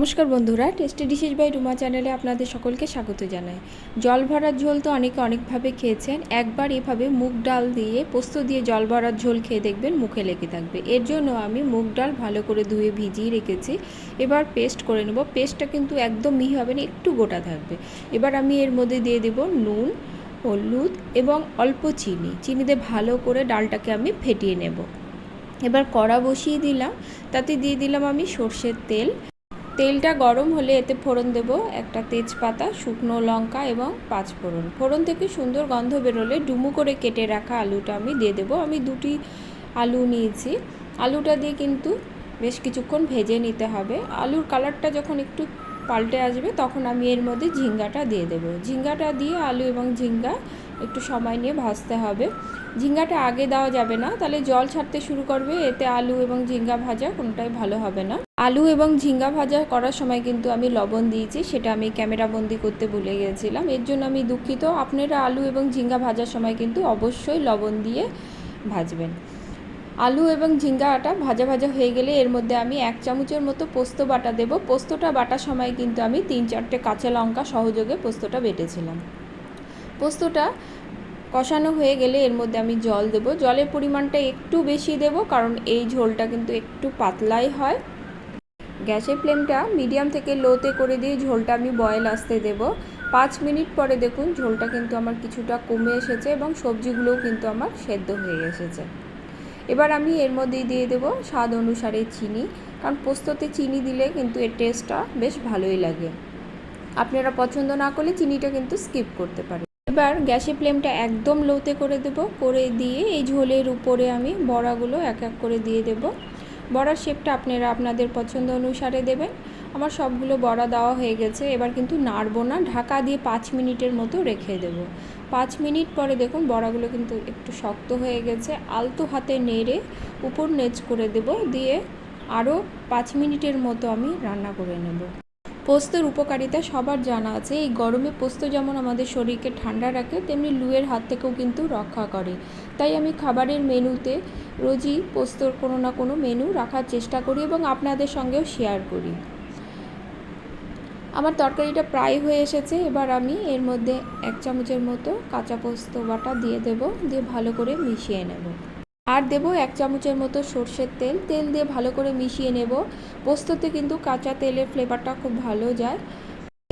নমস্কার বন্ধুরা tasty dishes by Ruma চ্যানেলে আপনাদের সকলকে স্বাগত জানাই। জল ভরার ঝোল তো অনেকে অনেকভাবে খেয়েছেন, একবার এভাবে মুগ ডাল দিয়ে পোস্ত দিয়ে জল ভরার ঝোল খেয়ে দেখবেন মুখে লেগে থাকবে। এর জন্য আমি মুগ ডাল ভালো করে ধুয়ে ভিজিয়ে রেখেছি, এবার পেস্ট করে নেব। পেস্টটা কিন্তু একদম মিহি হবে না, একটু গোটা থাকবে। এবার আমি এর মধ্যে দিয়ে দেব নুন, হলুদ এবং অল্প চিনি। চিনি দিয়ে ভালো করে ডালটাকে আমি ফেটিয়ে নেব। এবার কড়া বসিয়ে দিলাম, তাতে দিয়ে দিলাম আমি সর্ষের তেল। তেলটা গরম হলে এতে ফোড়ন দেব। একটা তেজপাতা, শুকনো লঙ্কা এবং পাঁচ ফোড়ন। ফোড়ন থেকে সুন্দর গন্ধ বেরোলে ডুমু করে কেটে রাখা আলুটা আমি দিয়ে দেবো। আমি দুটি আলু নিয়েছি। আলুটা দিয়ে কিন্তু বেশ কিছুক্ষণ ভেজে নিতে হবে। আলুর কালারটা যখন একটু পাল্টে আসবে, তখন আমি এর মধ্যে ঝিঙ্গাটা দিয়ে দেবো। ঝিঙ্গাটা দিয়ে আলু এবং ঝিঙ্গা একটু সময় নিয়ে ভাজতে হবে। ঝিঙ্গাটা আগে দেওয়া যাবে না, তাহলে জল ছাড়তে শুরু করবে, এতে আলু এবং ঝিঙ্গা ভাজা কোনোটাই ভালো হবে না। আলু এবং ঝিঙ্গা ভাজা করার সময় কিন্তু আমি লবণ দিয়েছি, সেটা আমি ক্যামেরা বন্দি করতে ভুলে গিয়েছিলাম এর জন্য আমি দুঃখিত, আপনারা আলু এবং ঝিঙ্গা ভাজার সময় কিন্তু অবশ্যই লবণ দিয়ে ভাজবেন। আলু এবং ঝিঙ্গাটা ভাজা ভাজা হয়ে গেলে এর মধ্যে আমি এক চামচের মতো পোস্ত বাটা দেব। পোস্তটা বাটার সময় কিন্তু আমি তিন চারটে কাঁচা লঙ্কা সহযোগে পোস্তটা বেটেছিলাম। পোস্তটা কষানো হয়ে গেলে এর মধ্যে আমি জল দেব। জলের পরিমাণটা একটু বেশি দেব কারণ এই ঝোলটা কিন্তু একটু পাতলাই হয়। গ্যাসের ফ্লেমটা মিডিয়াম থেকে লোতে করে দিয়ে ঝোলটা আমি বয়েল আসতে দেব। পাঁচ মিনিট পরে দেখুন ঝোলটা কিন্তু আমার কিছুটা কমে এসেছে এবং সবজিগুলোও কিন্তু আমার সেদ্ধ হয়ে এসেছে। এবার আমি এর মধ্যেই দিয়ে দেব স্বাদ অনুসারে চিনি, কারণ পোস্ততে চিনি দিলে কিন্তু এর টেস্টটা বেশ ভালোই লাগে। আপনারা পছন্দ না করলে চিনিটা কিন্তু স্কিপ করতে পারেন। এবার গ্যাসের ফ্লেমটা একদম লোতে করে দেব, করে দিয়ে এই ঝোলের উপরে আমি বড়াগুলো এক এক করে দিয়ে দেব। বড়ার শেপটা আপনারা আপনাদের পছন্দ অনুসারে দেবেন। আমার সবগুলো বড়া দেওয়া হয়ে গেছে, এবার কিন্তু নাড়বো না। ঢাকা দিয়ে পাঁচ মিনিটের মতো রেখে দেব। পাঁচ মিনিট পরে দেখুন বড়াগুলো কিন্তু একটু শক্ত হয়ে গেছে। আলতো হাতে নেড়ে উপর নেচ করে দেব, দিয়ে আরও পাঁচ মিনিটের মতো আমি রান্না করে নেব। পোস্তর উপকারিতা সবার জানা আছে। এই গরমে পোস্ত যেমন আমাদের শরীরকে ঠান্ডা রাখে, তেমনি লুয়ের হাত থেকেও কিন্তু রক্ষা করে। তাই আমি খাবারের মেনুতে রোজই পোস্তর কোনো না কোনো মেনু রাখার চেষ্টা করি এবং আপনাদের সঙ্গেও শেয়ার করি। আমার তরকারিটা প্রায় হয়ে এসেছে, এবার আমি এর মধ্যে এক চামচের মতো কাঁচা পোস্ত বাটা দিয়ে দেব, দিয়ে ভালো করে মিশিয়ে নেব। আর দেব এক চামচের মতো সর্ষের তেল তেল দিয়ে ভালো করে মিশিয়ে নেব। পোস্ততে কিন্তু কাঁচা তেলের ফ্লেভারটা খুব ভালো যায়।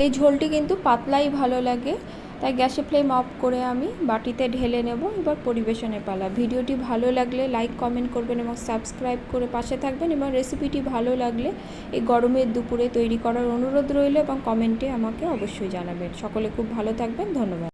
এই ঝোলটি কিন্তু পাতলাই ভালো লাগে। তাই গ্যাসে ফ্লেম অফ করে আমি বাটিতে ঢেলে নেব, এবার পরিবেশনে পালা। ভিডিওটি ভালো লাগলে লাইক, কমেন্ট করবেন এবং সাবস্ক্রাইব করে পাশে থাকবেন এবং রেসিপিটি ভালো লাগলে এই গরমের দুপুরে তৈরি করার অনুরোধ রইল এবং কমেন্টে আমাকে অবশ্যই জানাবেন। সকলে খুব ভালো থাকবেন, ধন্যবাদ।